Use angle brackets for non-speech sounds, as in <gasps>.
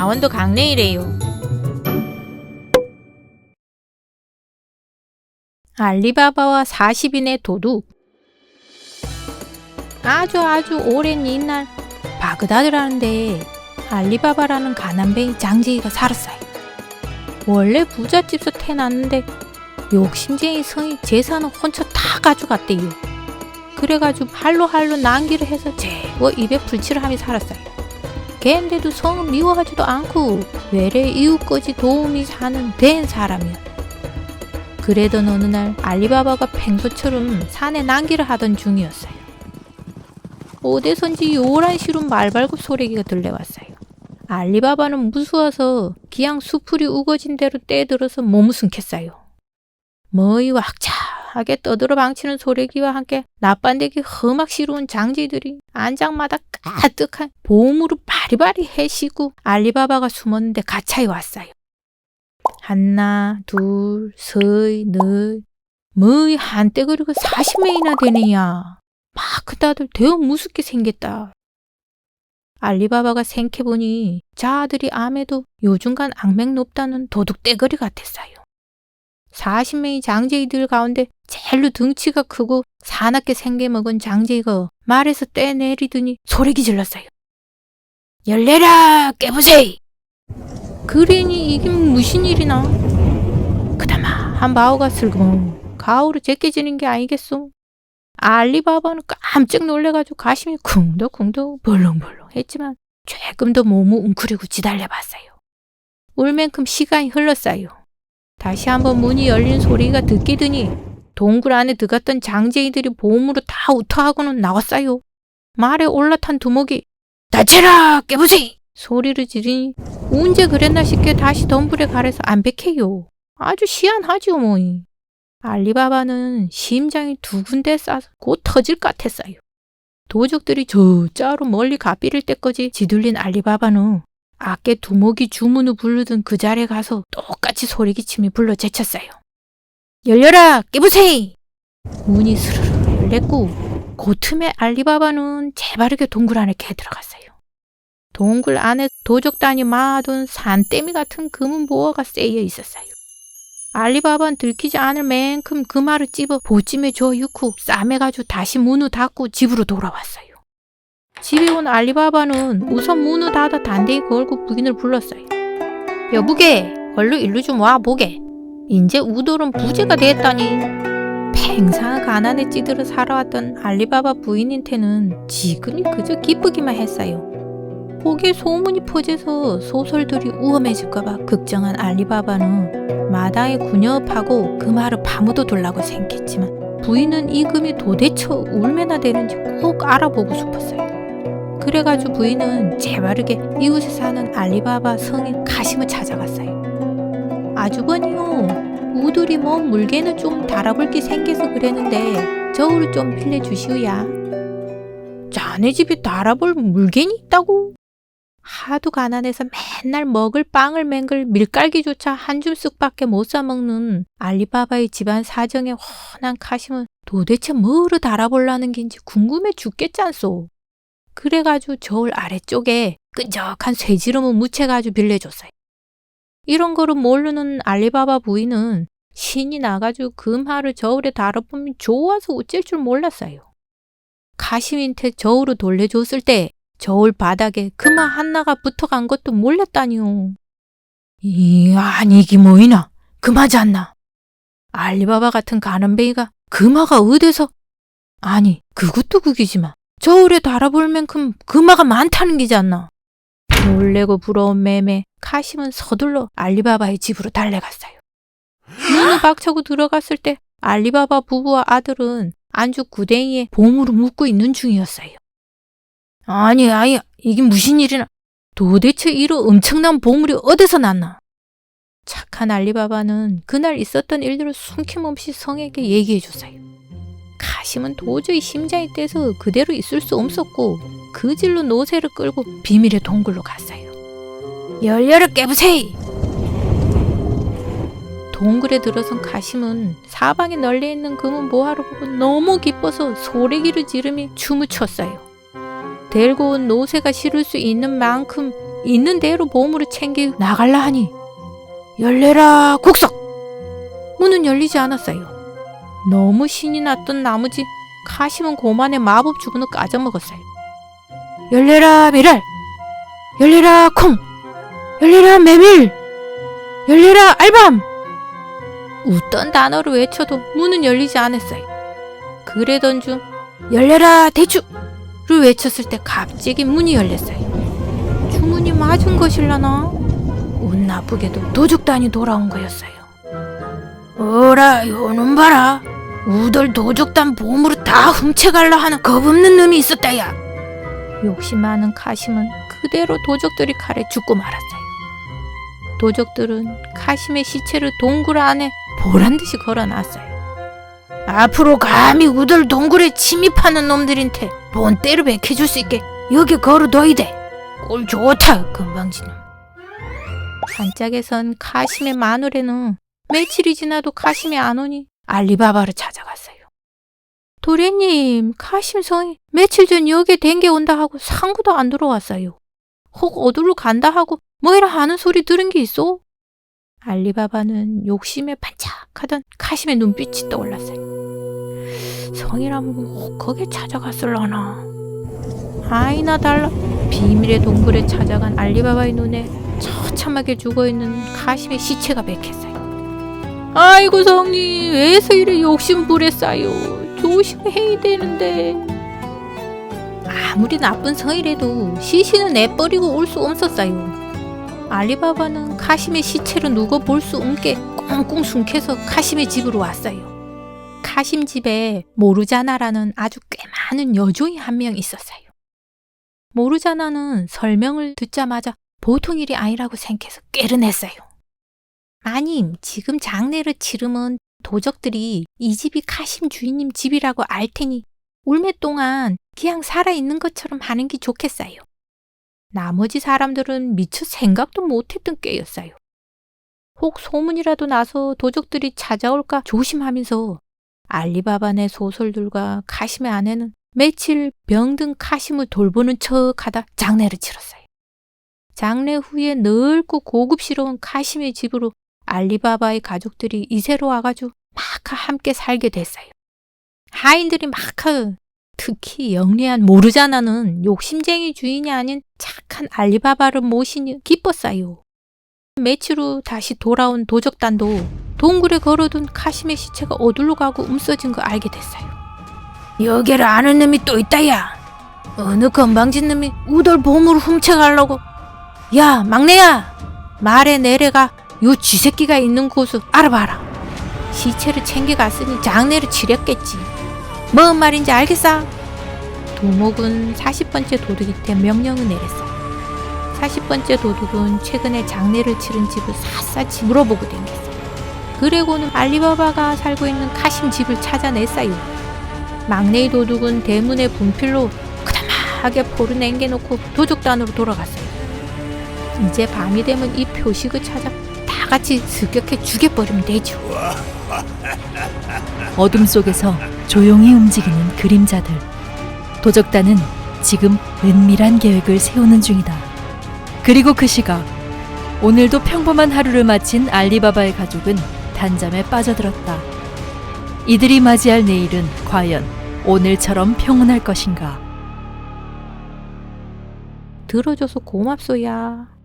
강원도 강릉이래요. 알리바바와 40인의 도둑 아주 아주 오랜 옛날 바그다드라는데 알리바바라는 가난뱅이 장제이가 살았어요. 원래 부잣집에서 태어났는데 욕심쟁이 성이 재산을 훔쳐 다 가져갔대요. 그래가지고 할로 할로 난기를 해서 제거 입에 불치를 하며 살았어요. 걔인데도 성은 미워하지도 않고 외래 이웃까지 도움이 사는 된 사람이요. 그래도 어느 날 알리바바가 평소처럼 산에 난기를 하던 중이었어요. 어디선지 요란 시름 말발굽 소리가 들려왔어요. 알리바바는 무서워서 기양 수풀이 우거진 대로 떼들어서 몸을 숨겼어요. 머위 왁자 하게 떠들어 방치는 소리기와 함께 나빤데기 험악 시루운 장지들이 안장마다 가득한 보물을 바리바리 해시고 알리바바가 숨었는데 가차에 왔어요. 하나, 둘, 서이, 넷, 머이 한때 그리고 40명이나 되느냐. 막 다들 대어 무섭게 생겼다. 알리바바가 생각해보니 자아들이 암에도 요즘간 악맹 높다는 도둑 떼거리 같았어요. 40명의 장제이들 가운데 제일로 등치가 크고 사납게 생겨먹은 장제이가 말에서 떼내리더니 소리기 질렀어요. 열내라 깨보세요. 그러니 이게 무슨 일이나? 그다마 한 바오가 슬금 가오로 제껴지는 게 아니겠소? 알리바바는 깜짝 놀래가지고 가심이 쿵덕쿵덕 벌렁벌렁 했지만 조금 더 몸을 웅크리고 지달려봤어요. 울만큼 시간이 흘렀어요. 다시 한번 문이 열린 소리가 듣기더니 동굴 안에 들어갔던 장제이들이 보험으로 다 우터하고는 나왔어요. 말에 올라탄 두목이 다쳐라 깨보세요! 소리를 지르니 언제 그랬나 싶게 다시 덤불에 가려서 안 백해요. 아주 시한하지요 뭐이. 알리바바는 심장이 두 군데 싸서 곧 터질 것 같았어요. 도적들이 저 짜로 멀리 가삐를 때까지 지들린 알리바바는 아께 두목이 주문을 부르던 그 자리에 가서 똑같이 소리기침이 불러 제쳤어요. 열려라! 깨보세요! 문이 스르르 열렸고 그 틈에 알리바바는 재바르게 동굴 안에 개 들어갔어요. 동굴 안에 도적단이 마둔 산더미 같은 금은 보화가 쌓여 있었어요. 알리바바는 들키지 않을 만큼 그 말을 찝어 보찜에 줘 넣고 싸매가지고 다시 문을 닫고 집으로 돌아왔어요. 집에 온 알리바바는 우선 문을 닫아 단대히 걸고 부인을 불렀어요. 여보게, 얼른 일로 좀 와보게. 인제 우돌은 부재가 됐다니. 팽상 가난에 찌들어 살아왔던 알리바바 부인한테는 지금이 그저 기쁘기만 했어요. 혹에 소문이 퍼져서 소설들이 우험해질까봐 걱정한 알리바바는 마당에 군여업하고 그 말을 파묻어 둘라고 생각했지만 부인은 이 금이 도대체 얼마나 되는지 꼭 알아보고 싶었어요. 그래가지고 부인은 재바르게 이웃에 사는 알리바바 성인 가심을 찾아갔어요. 아주버니요, 우들이 뭐 물개는 좀 달아볼 게 생겨서 그랬는데 저울을 좀 빌려주시오야. 자네 집에 달아볼 물개니 있다고? 하도 가난해서 맨날 먹을 빵을 맹글 밀갈기조차 한 줌씩밖에 못 사먹는 알리바바의 집안 사정에 훤한 카심은 도대체 뭐로 달아볼라는 긴지 궁금해 죽겠잖소. 그래가지고 저울 아래쪽에 끈적한 쇠지름을 묻혀가지고 빌려줬어요. 이런 거를 모르는 알리바바 부인은 신이 나가지고 금화를 저울에 달아보면 좋아서 어쩔 줄 몰랐어요. 카시민테 저울을 돌려줬을 때 저울 바닥에 금화 하나가 붙어간 것도 몰랐다니요. 이 아니기 뭐이나 금하지 않나. 알리바바 같은 가난뱅이가 금화가 어디서 아니 그것도 그기지만 저울에 달아볼 만큼 금화가 많다는 않나. 놀래고 부러운 매매 카심은 서둘러 알리바바의 집으로 달려갔어요. 문을 <gasps> 박차고 들어갔을 때 알리바바 부부와 아들은 안주 구덩이에 보물을 묻고 있는 중이었어요. 아니, 아이, 이게 무슨 일이나. 도대체 이런 엄청난 보물이 어디서 났나? 착한 알리바바는 그날 있었던 일들을 숨김없이 성에게 얘기해 줬어요. 가심은 도저히 심장이 떼서 그대로 있을 수 없었고 그 질로 노새를 끌고 비밀의 동굴로 갔어요. 열려라 깨부세이! 동굴에 들어선 가심은 사방에 널려 있는 금은 모하를 보고 너무 기뻐서 소리기를 지르며 춤을 췄어요. 데리고 온 노새가 실을 수 있는 만큼 있는 대로 보물을 챙기고 나갈라 하니 열려라 국석 문은 열리지 않았어요. 너무 신이 났던 나머지 카심은 고만의 마법 주문을 까져먹었어요. 열려라 미랄 열려라 콩 열려라 메밀 열려라 알밤 웃던 단어를 외쳐도 문은 열리지 않았어요. 그래던 중 열려라 대추를 외쳤을 때 갑자기 문이 열렸어요. 주문이 맞은 것일라나? 운 나쁘게도 도적단이 돌아온 거였어요. 어라 요놈 봐라. 우덜 도적단 보물을 다 훔쳐갈라 하는 겁없는 놈이 있었다야. 욕심 많은 카심은 그대로 도적들이 칼에 죽고 말았어요. 도적들은 카심의 시체를 동굴 안에 보란 듯이 걸어놨어요. 앞으로 감히 우들 동굴에 침입하는 놈들한테 본때를 베켜줄 수 있게 여기 걸어둬야 돼. 꼴 좋다, 금방지는. 반짝에선 카심의 마누레는 며칠이 지나도 카심이 안 오니 알리바바를 찾아갔어요. 도련님, 카심 성이 며칠 전 여기에 댕겨온다 하고 상구도 안 들어왔어요. 혹 어디로 간다 하고 뭐이라 하는 소리 들은 게 있어? 알리바바는 욕심에 반짝하던 카심의 눈빛이 떠올랐어요. 성이라면 혹 거기에 찾아갔을라나. 아이나 달라 비밀의 동굴에 찾아간 알리바바의 눈에 처참하게 죽어있는 카심의 시체가 맥혔어요. 아이고 성님 왜서 이래 욕심 부렸어요. 조심해야 되는데. 아무리 나쁜 성이라도 시신은 내버리고 올 수 없었어요. 알리바바는 카심의 시체를 누가 볼 수 없게 꽁꽁 숨겨서 카심의 집으로 왔어요. 카심 집에 모르자나라는 아주 꽤 많은 여종이 한 명 있었어요. 모르자나는 설명을 듣자마자 보통 일이 아니라고 생각해서 꾀를 마님, 지금 장례를 치르면 도적들이 이 집이 카심 주인님 집이라고 알 테니 울매 동안 그냥 살아있는 것처럼 하는 게 좋겠어요. 나머지 사람들은 미처 생각도 못했던 꾀였어요. 혹 소문이라도 나서 도적들이 찾아올까 조심하면서 알리바바네 소설들과 카심의 아내는 며칠 병든 카심을 돌보는 척하다 장례를 치렀어요. 장례 후에 넓고 고급스러운 카심의 집으로 알리바바의 가족들이 이세로 와가지고 마카 함께 살게 됐어요. 하인들이 마카 특히 영리한 모르자나는 욕심쟁이 주인이 아닌 착한 알리바바를 모시니 기뻤어요. 며칠 후 다시 돌아온 도적단도 동굴에 걸어둔 카심의 시체가 어디로 가고 움써진 거 알게 됐어요. 여기를 아는 놈이 또 있다야. 어느 건방진 놈이 우돌 보물을 훔쳐가려고. 야 막내야 말에 내려가 요 쥐새끼가 있는 곳을 알아봐라. 시체를 챙겨갔으니 장례를 치렀겠지. 뭔 말인지 알겠어? 도목은 40번째 도둑한테 명령을 내렸어요. 40번째 도둑은 최근에 장례를 치른 집을 샅샅이 물어보고 댕겼어요. 그리고는 알리바바가 살고 있는 카심 집을 찾아냈어요. 막내의 도둑은 대문의 분필로 그다마하게 포를 남겨놓고 도둑단으로 돌아갔어요. 이제 밤이 되면 이 표식을 찾아 다 같이 습격해 죽여버리면 되죠. 어둠 속에서 조용히 움직이는 그림자들. 도적단은 지금 은밀한 계획을 세우는 중이다. 그리고 그 시각 오늘도 평범한 하루를 마친 알리바바의 가족은 단잠에 빠져들었다. 이들이 맞이할 내일은 과연 오늘처럼 평온할 것인가? 들어줘서 고맙소야.